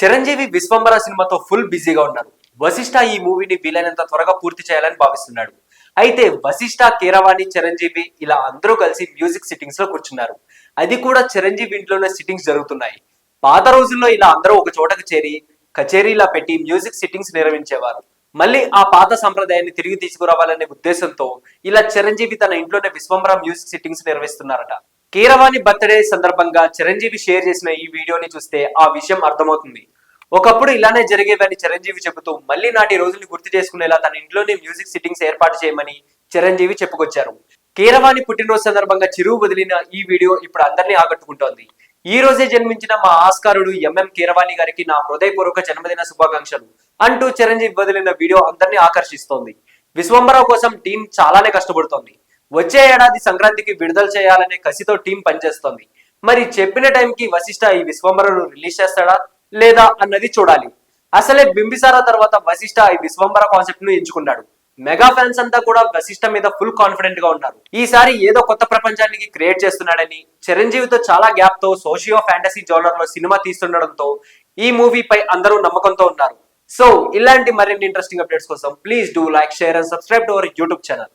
చిరంజీవి విశ్వంబర సినిమాతో ఫుల్ బిజీగా ఉన్నారు. వశిష్ట ఈ మూవీని వీలైనంత త్వరగా పూర్తి చేయాలని భావిస్తున్నాడు. అయితే వశిష్ట కీరవాణి చిరంజీవి ఇలా అందరూ కలిసి మ్యూజిక్ సిట్టింగ్స్లో కూర్చున్నారు. అది కూడా చిరంజీవి ఇంట్లోనే సిట్టింగ్స్ జరుగుతున్నాయి. పాత రోజుల్లో ఇలా అందరూ ఒక చోటకు చేరి కచేరీలా పెట్టి మ్యూజిక్ సిట్టింగ్స్ నిర్వహించేవారు. మళ్ళీ ఆ పాత సంప్రదాయాన్ని తిరిగి తీసుకురావాలనే ఉద్దేశంతో ఇలా చిరంజీవి తన ఇంట్లోనే విశ్వంబర మ్యూజిక్ సిట్టింగ్స్ నిర్వహిస్తున్నారట. కీరవాణి బర్త్డే సందర్భంగా చిరంజీవి షేర్ చేసిన ఈ వీడియోని చూస్తే ఆ విషయం అర్థమవుతుంది. ఒకప్పుడు ఇలానే జరిగేవని చిరంజీవి చెబుతూ మళ్ళీ నాటి రోజుల్ని గుర్తు చేసుకునేలా తన ఇంట్లోనే మ్యూజిక్ సిట్టింగ్స్ ఏర్పాటు చేయమని చిరంజీవి చెప్పుకొచ్చారు. కీరవాణి పుట్టినరోజు సందర్భంగా చిరువు వదిలిన ఈ వీడియో ఇప్పుడు అందరినీ ఆకట్టుకుంటోంది. ఈ రోజే జన్మించిన మా ఆస్కారుడు ఎంఎం కీరవాణి గారికి నా హృదయపూర్వక జన్మదిన శుభాకాంక్షలు అంటూ చిరంజీవి వదిలిన వీడియో అందరినీ ఆకర్షిస్తోంది. విశ్వంబరావు కోసం టీం చాలానే కష్టపడుతోంది. వచ్చే ఏడాది సంక్రాంతికి విడుదల చేయాలనే కసితో టీం పనిచేస్తోంది. మరి చెప్పిన టైంకి వశిష్ట ఈ విశ్వంబరను రిలీజ్ చేస్తాడా లేదా అన్నది చూడాలి. అసలే బింబిసారా తర్వాత వశిష్ట ఈ విశ్వంబర కాన్సెప్ట్ను ఎంచుకున్నాడు. మెగా ఫ్యాన్స్ అంతా కూడా వశిష్ట మీద ఫుల్ కాన్ఫిడెంట్గా ఉన్నారు. ఈసారి ఏదో కొత్త ప్రపంచానికి క్రియేట్ చేస్తున్నాడని చిరంజీవితో చాలా గ్యాప్తో సోషియో ఫ్యాంటసీ జోనర్లో సినిమా తీస్తుండడంతో ఈ మూవీ పై అందరూ నమ్మకంతో ఉన్నారు. సో ఇలాంటి మరిన్ని ఇంట్రెస్టింగ్ అప్డేట్స్ కోసం please do like share and subscribe to our YouTube channel.